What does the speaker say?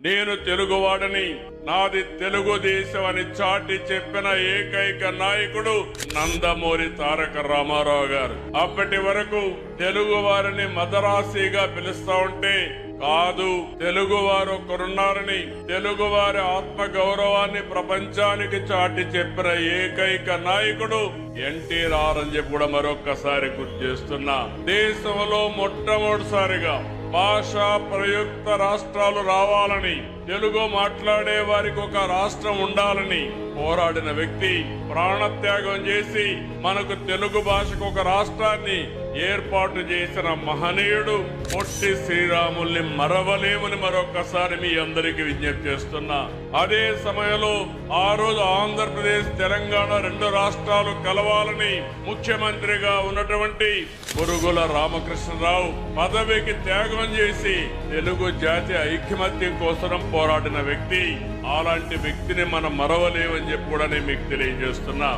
నేను తెలుగువాడని నాది తెలుగుదేశం అని చాటి చెప్పిన ఏకైక నాయకుడు నందమూరి తారక రామారావు గారు. అప్పటి వరకు తెలుగు వారిని మదరాసిగా పిలుస్తా ఉంటే కాదు తెలుగు వారు ఒకరున్నారని తెలుగు వారి ఆత్మ గౌరవాన్ని ప్రపంచానికి చాటి చెప్పిన ఏకైక నాయకుడు ఎన్టీ అని చెప్పి కూడా మరొక్కసారి గుర్తు చేస్తున్నా. దేశంలో మొట్టమొదటిసారిగా భాషా ప్రయుక్త రాష్ట్రాలు రావాలని తెలుగు మాట్లాడే వారికి ఒక రాష్ట్రం ఉండాలని పోరాడిన వ్యక్తి ప్రాణత్యాగం చేసి మనకు తెలుగు భాషకు ఒక రాష్ట్రాన్ని ఏర్పాటు చేసిన మహనీయుడు పొట్టి శ్రీరాముల్ని మరవలేమని మరొకసారి మీ అందరికీ విజ్ఞప్తి చేస్తున్నా. అదే సమయంలో ఆ రోజు ఆంధ్రప్రదేశ్ తెలంగాణ రెండు రాష్ట్రాలు కలవాలని ముఖ్యమంత్రిగా ఉన్నటువంటి పురుగుల రామకృష్ణరావు పదవికి త్యాగం చేసి తెలుగు జాతి ఐక్యమత్యం కోసం పోరాడిన వ్యక్తి అలాంటి వ్యక్తిని మనం మరవలేమని చెప్పి కూడా నేను మీకు తెలియజేస్తున్నా.